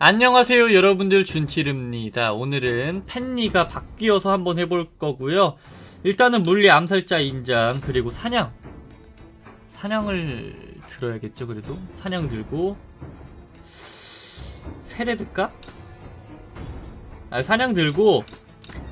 안녕하세요 여러분들 준치릅니다. 오늘은 팬니가 바뀌어서 한번 해볼 거고요. 일단은 물리 암살자 인장 그리고 사냥. 사냥을 들어야겠죠 그래도? 사냥 들고. 세례 들까? 아 사냥 들고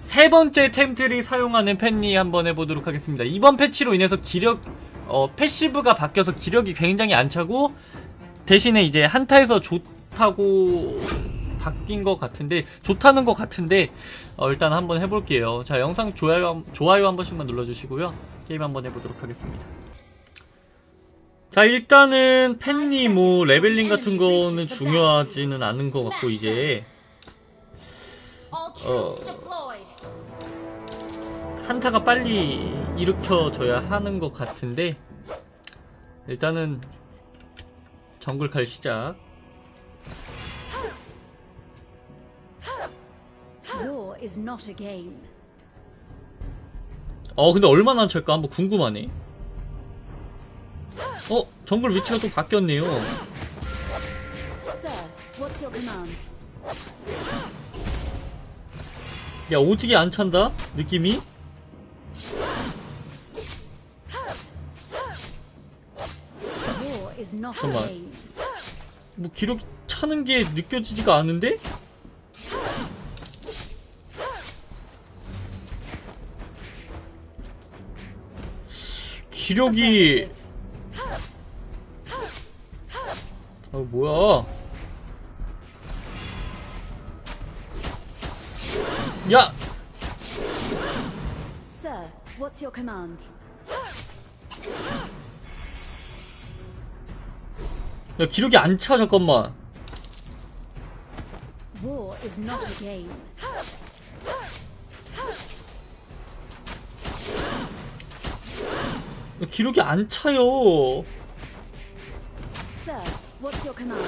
세 번째 템트리 사용하는 팬니 한번 해보도록 하겠습니다. 이번 패치로 인해서 기력 어 패시브가 바뀌어서 기력이 굉장히 안 차고 대신에 이제 한타에서 좋 다고 바뀐 것 같은데 좋다는 것 같은데 어, 일단 한번 해볼게요. 자 영상 좋아요 좋아요 한 번씩만 눌러주시고요. 게임 한번 해보도록 하겠습니다. 자 일단은 팬니 뭐 레벨링 같은 거는 중요하지는 않은 것 같고 이제 어 한타가 빨리 일으켜져야 하는 것 같은데 일단은 정글 칼 시작 어 근데 얼마나 찰까? 한번 궁금하네. 어 정글 위치가 또 바뀌었네요? 야 오지게 안 찬다? 느낌이? Game. 뭐 기록 차는 게 느껴지지가 않은데? 기력이 아 뭐야? 야! Sir, what's your command? 야 기록이 안 차 잠깐만 War is not a game. 야, 기록이 안 차요 Sir, what's your command?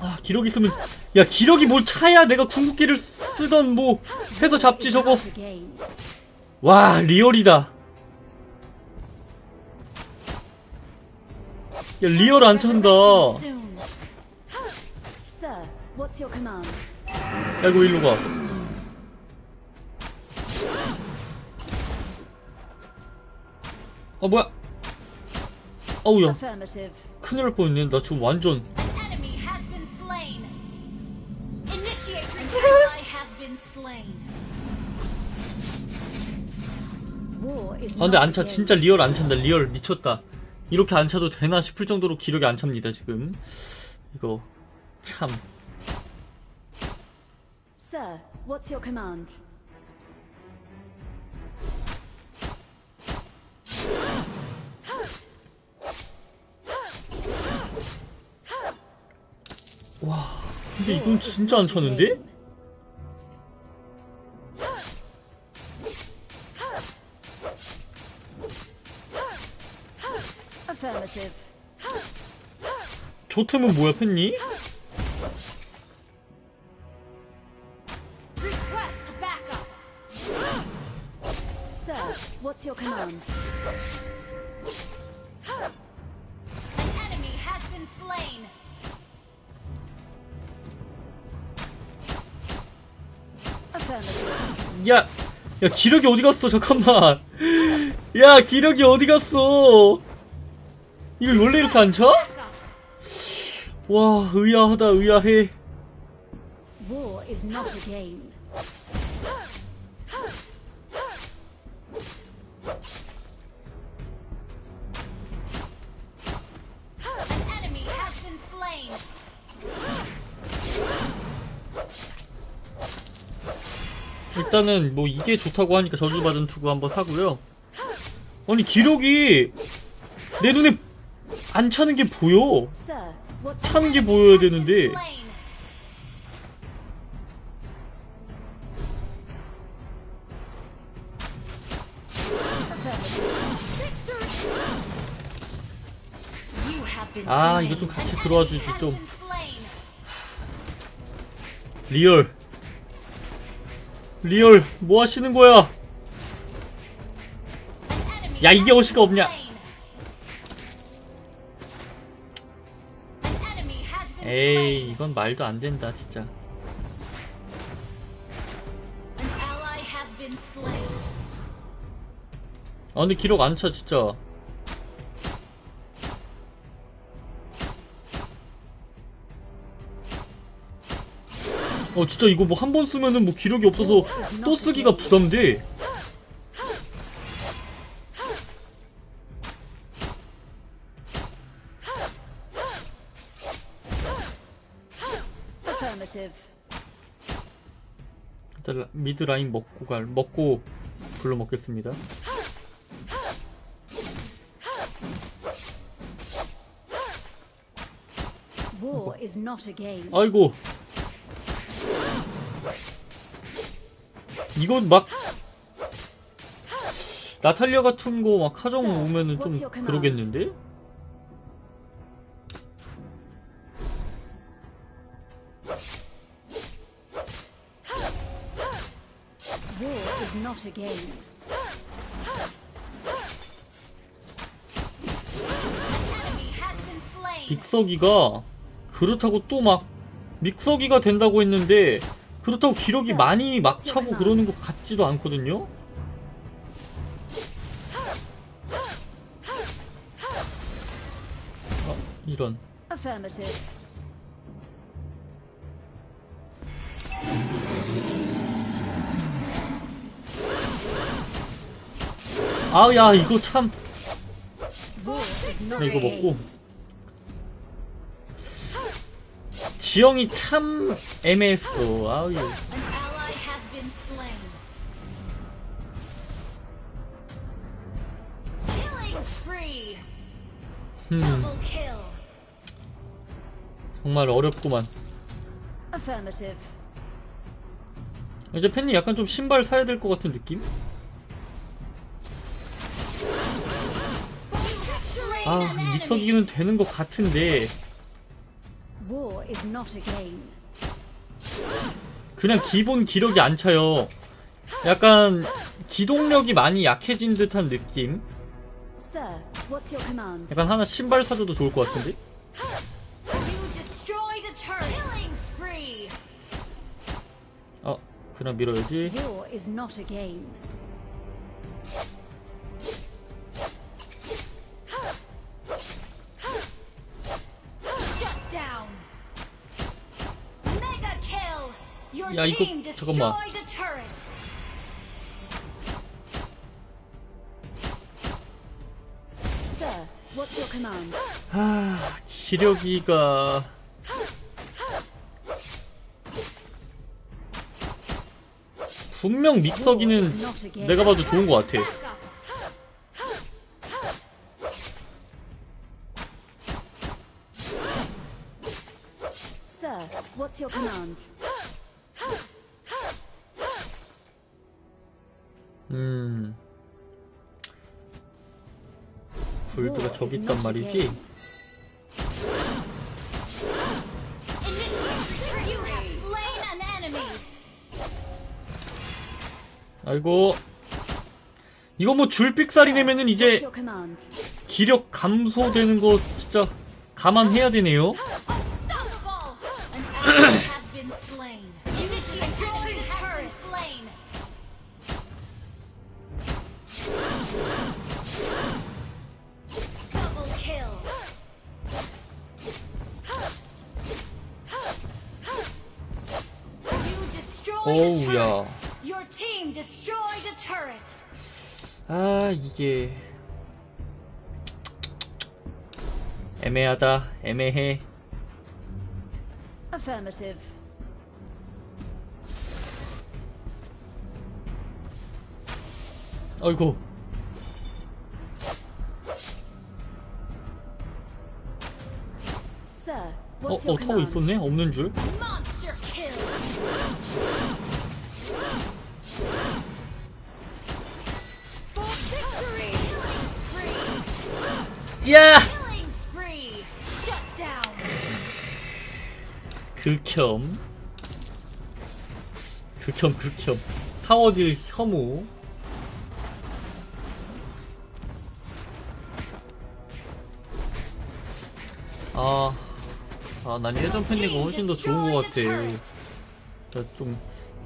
아 기록 있으면 야 기록이 뭘 차야 내가 궁극기를 쓰던 뭐 해서 잡지 저거. 와 리얼이다 리얼 안 찬다 야? 이거 일로 가 아 뭐야 Affirmative. 큰일 날 뻔했네 나 지금 완전 아 근데 not 안 a 차 game. 진짜 리얼 안 찬다 리얼 미쳤다 이렇게 안 차도 되나 싶을 정도로 기력이 안 찹니다 지금 이거 참 Sir, what's your command? 근데 이건 진짜 안 차는데? 저 템은 뭐야 팬니? 야, 야 기력이 어디 갔어? 잠깐만. 야 기력이 어디 갔어? 이거 원래 이렇게 안 차? 와 의아하다 의아해. War is not a game. An enemy has been slain. 일단은 뭐 이게 좋다고 하니까 저주받은 투구 한번 사고요. 아니 기력이 내 눈에 안 차는 게 보여. Sir, 차는 게 보여야 되는데. 아. 이거 좀 같이 들어와 주지 좀. 리얼. 리얼 뭐 하시는 거야? 야, 이게 어시가 없냐? 에이. 이건 말도 안 된다 진짜. 아 근데 기록 안차 진짜 어 진짜 이거 뭐 한 번 쓰면은 뭐 기록이 없어서 또 쓰기가 부담돼 일단 미드 라인 먹고 갈 먹고 불러 먹겠습니다. 아이고 이건 막 나탈리아 같은 거 막 하정 오면은 좀 그러겠는데? Is not a game. 믹서기가 그렇다고 또 막 믹서기가 된다고 했는데 그렇다고 기록이 많이 막 차고 그러는 것 같지도 않거든요? 아, 이런 아야 이거 참 이거. 먹고 지형이 참 애매했어 아우 예. 음. 정말 어렵구만. 이제 팬이 약간 좀 신발 사야 될 것 같은 느낌? 아. 믹서기는 되는 것 같은데. 그냥 기본 기력이 안 차요 약간 기동력이 많이 약해진 듯한 느낌? 약간 하나 신발 사줘도 좋을 것 같은데? 아 그냥 밀어야지 야, 이거 잠깐만. 아 기력이가 분명 믹서기는 내가 봐도 좋은 것 같아 불드가 저기 있단 말이지. 아이고 이거 뭐 줄삑살이 What's 이제? 기력 감소되는 거 진짜 감안해야 되네요 destroyed a 어우, turret. 야. Your team destroyed a turret. 아 이게 애매하다 애매해 Affirmative. 아이고 어, 어 타고? 있었네 없는 줄 극혐 극혐 극혐 타워딜 혐오 아 아, 난 예전 팬니가 훨씬 더 좋은 것 같아. 나좀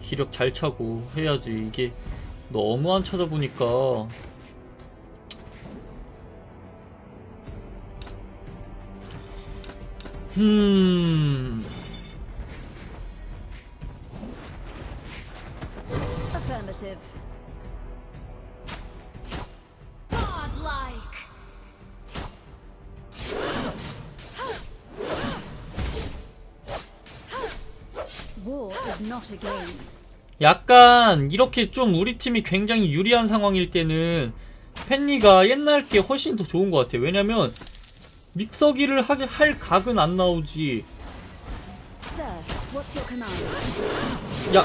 기력 잘 차고 해야지. 이게 너무 안 차다 보니까. 음. Affirmative. Godlike. War is not a game. 약간 이렇게 좀 우리 팀이 굉장히 유리한 상황일 때는 팬니가 옛날 게 훨씬 더 좋은 것 같아요. 왜냐면 믹서기를 하게 할 각은 안 나오지. 야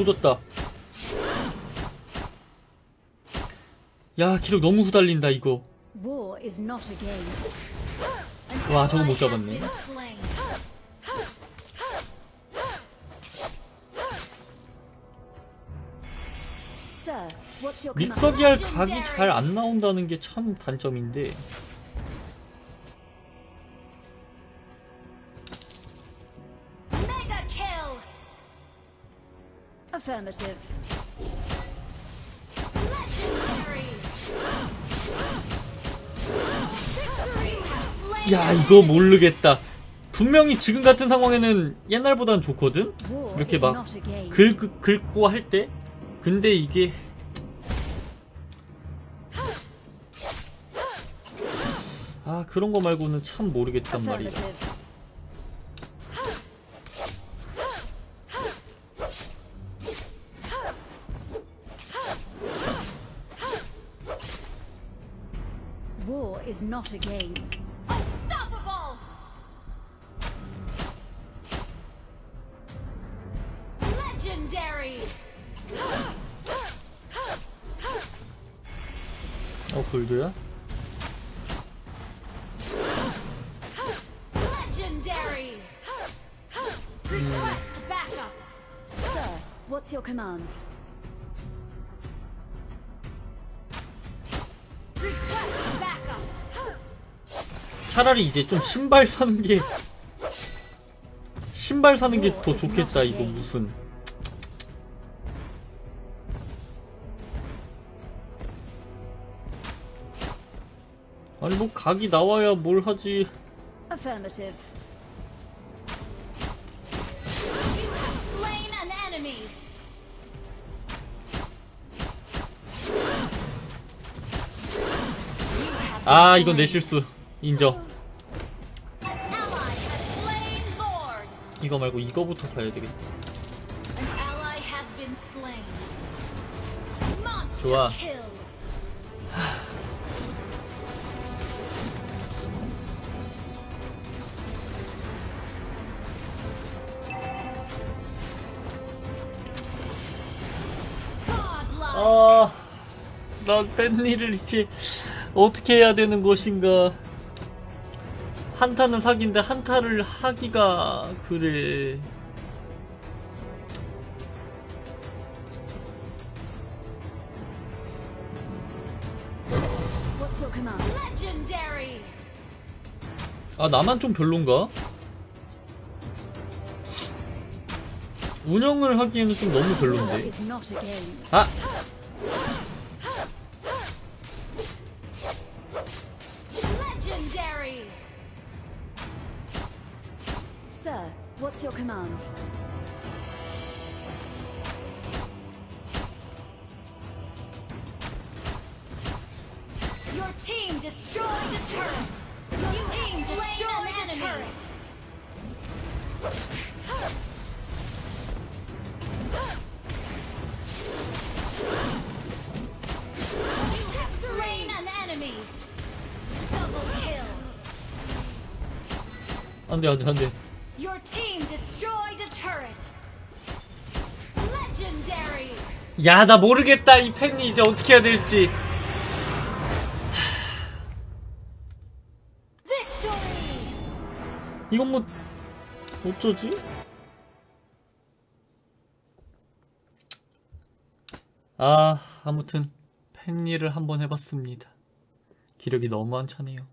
조졌다. 야 기록 너무 후달린다 이거. 와, 저거 못 잡았네. 믹서기 할 각이 잘 안 나온다는 게 참 단점인데. Affirmative. 야 이거. 모르겠다. 분명히 지금 같은 상황에는 옛날보단 좋거든. 이렇게 막. 긁, 긁고 할 때? 근데 이게 아 그런 거 말고는 참 모르겠단 말이야 not a game. 어 골드야? Legendary. Request backup. Sir, what's your command? Request backup. 차라리 이제 좀 신발 사는 게 신발 사는 게 더 좋겠다 이거 무슨 아니 뭐 각이 나와야 뭘 하지 Affirmative. You have slain an enemy. You have 아 이건 내. 실수 인정 An ally has slain Lord. 이거 말고 이거부터 사야 되겠다 An ally has been slain. Monster 좋아. kill. 난 팬니를 이제 어떻게 해야 되는 것인가? 한타는 사기인데 한타를 하기가 그래. 아 나만 좀 별론가? 운영을 하기에는 좀 너무 별론데. 아, what's your command? Your team destroyed a turret. Your team destroyed a turret. You have slain an enemy. Double kill. 안돼 안돼 안돼. Your team destroyed a turret. Legendary. 야 나 모르겠다 이 팬니 이제 어떻게 해야 될지. 이건 뭐 어쩌지? 아 아무튼 팬니를 한번 해봤습니다. 기력이 너무 안 차네요.